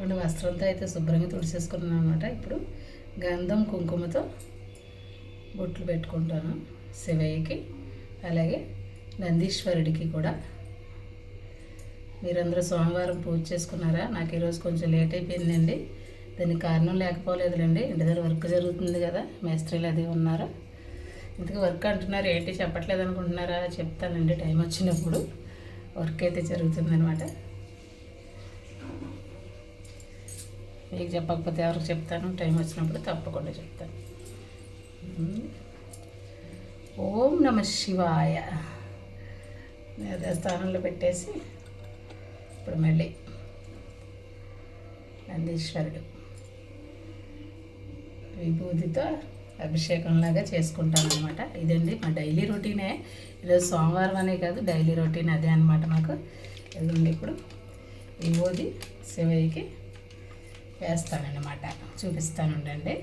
రెండు వస్త్రంతో అయితే శుభ్రంగా తుడిచేసుకున్నాను అనమాట ఇప్పుడు గంధం కుంకుమతో బొట్లు పెట్టుకుంటాను శివయ్యకి. అలాగే నందీశ్వరుడికి కూడా. మీరందరూ సోమవారం పూజ చేసుకున్నారా? నాకు ఈరోజు కొంచెం లేట్ అయిపోయిందండి. దానికి కారణం లేకపోలేదులేండి. ఇంటి దగ్గర వర్క్ జరుగుతుంది కదా. మేస్త్రీలు అది ఉన్నారు. ఇంతకు వర్క్ అంటున్నారు. ఏంటి చెప్పట్లేదు అనుకుంటున్నారా? చెప్తానండి. టైం వచ్చినప్పుడు వర్క్ అయితే జరుగుతుందనమాట మీకు చెప్పకపోతే ఎవరికి చెప్తాను? టైం వచ్చినప్పుడు తప్పకుండా చెప్తాను. ఓం నమ శివాయ. అదే స్థానంలో పెట్టేసి ఇప్పుడు మళ్ళీ నందీశ్వరుడు విభూతితో అభిషేకంలాగా చేసుకుంటాను అనమాట ఇదండి మా డైలీ రొటీనే. ఈరోజు సోమవారం అనే కాదు డైలీ రొటీన్ అదే అనమాట మాకు. ఇదిగోండి ఇప్పుడు విభూతి శివయ్యకి వేస్తానన్నమాట చూపిస్తాను ఉండండి